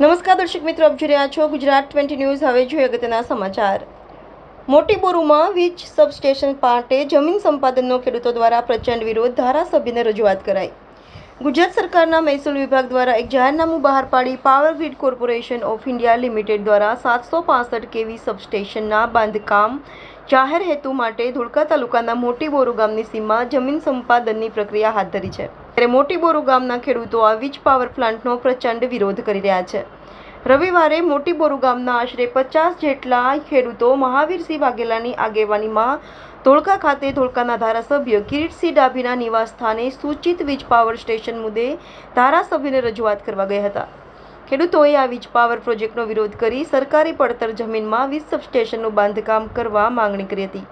નમસ્કાર દર્શક મિત્રો, આપ જોઈ રહ્યા છો ગુજરાત ટ્વેન્ટી ન્યૂઝ. હવે જોઈએ અગત્યના સમાચાર. મોટી બોરુમાં વીજ સબસ્ટેશન માટે જમીન સંપાદનનો ખેડૂતો દ્વારા પ્રચંડ વિરોધ, ધારાસભ્યને રજૂઆત કરાઈ. ગુજરાત સરકારના મહેસૂલ વિભાગ દ્વારા એક જાહેરનામું બહાર પાડી power grid corporation of India limited દ્વારા સાતસો પાસઠ કેવી સબસ્ટેશનના બાંધકામ જાહેર હેતુ માટે ધોળકા તાલુકાના મોટી બોરુ ગામની સીમમાં જમીન સંપાદનની પ્રક્રિયા હાથ ધરી છે. ત્યારે મોટી બોરુ ગામના ખેડૂતો આ વીજ પાવર પ્લાન્ટનો પ્રચંડ વિરોધ કરી રહ્યા છે. રવિવારે મોટી બોરુ ગામના આશરે પચાસ જેટલા ખેડૂતો મહાવીરસિંહ વાઘેલાની આગેવાનીમાં ધોળકા ખાતે ધોળકાના ધારાસભ્ય કિરીટસિંહ ડાભીના નિવાસસ્થાને સૂચિત વીજ પાવર સ્ટેશન મુદ્દે ધારાસભ્યને રજૂઆત કરવા ગયા હતા. ખેડૂતોએ આ વીજ પાવર પ્રોજેક્ટનો વિરોધ કરી સરકારી પડતર જમીનમાં વીજ સબસ્ટેશનનું બાંધકામ કરવા માંગણી કરી હતી.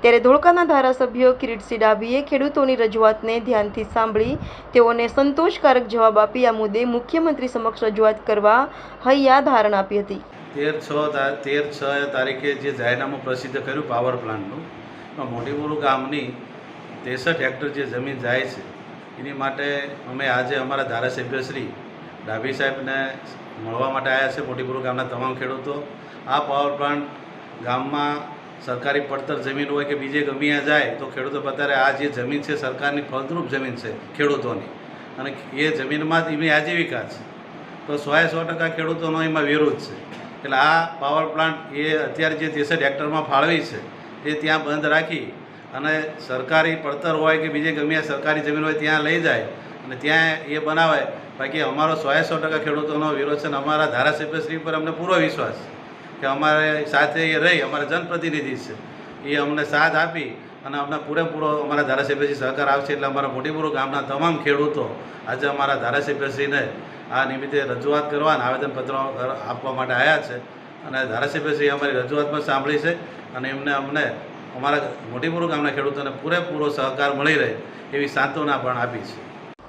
ત્યારે ધોળકાના ધારાસભ્ય કિરીટસિંહ ડાભીએ ખેડૂતોની રજૂઆતને ધ્યાનથી સાંભળી તેઓને સંતોષકારક જવાબ આપી આ મુદ્દે મુખ્યમંત્રી સમક્ષ રજૂઆત કરવા હૈયા ધારણ આપી હતી. તેર છ તેર છ તારીખે જે જાહેરનામું પ્રસિદ્ધ કર્યું પાવર પ્લાન્ટનું, એમાં મોટીબોરુ ગામની ત્રેસઠ હેક્ટર જે જમીન જાય છે, એની માટે અમે આજે અમારા ધારાસભ્ય શ્રી ડાભી સાહેબને મળવા માટે આવ્યા છે મોટીબોરુ ગામના તમામ ખેડૂતો. આ પાવર પ્લાન્ટ ગામમાં સરકારી પડતર જમીન હોય કે બીજે ગમે ત્યાં જાય, તો ખેડૂતો અત્યારે આ જે જમીન છે સરકારની ફળદ્રુપ જમીન છે ખેડૂતોની. અને એ જમીનમાં જ એમની આજીવિકા છે. તો સોએ સો ટકા ખેડૂતોનો એમાં વિરોધ છે. એટલે આ પાવર પ્લાન્ટ એ અત્યારે જે ત્રેસઠ હેક્ટરમાં ફાળવી છે, એ ત્યાં બંધ રાખી અને સરકારી પડતર હોય કે બીજે ગમે સરકારી જમીન હોય ત્યાં લઈ જાય અને ત્યાં એ બનાવે. બાકી અમારો સોએ સો ટકા ખેડૂતોનો વિરોધ છે અને અમારા ધારાસભ્યશ્રી પર અમને પૂરો વિશ્વાસ છે. કે અમારે સાથે એ રહી, અમારા જનપ્રતિનિધિ છે. એ અમને સાથ આપી અને અમને પૂરેપૂરો અમારા ધારાસભ્યશ્રી સહકાર આવશે એટલે અમારા મોટીપૂરો ગામના તમામ ખેડૂતો આજે અમારા ધારાસભ્યશ્રીને આ નિમિત્તે રજૂઆત કરવા અને આવેદનપત્ર આપવા માટે આવ્યા છે. અને ધારાસભ્યશ્રી અમારી રજૂઆત પણ સાંભળી છે અને એમને અમને અમારા મોટીપૂરો ગામના ખેડૂતોને પૂરેપૂરો સહકાર મળી રહે એવી સાંત્વના પણ આપી છે.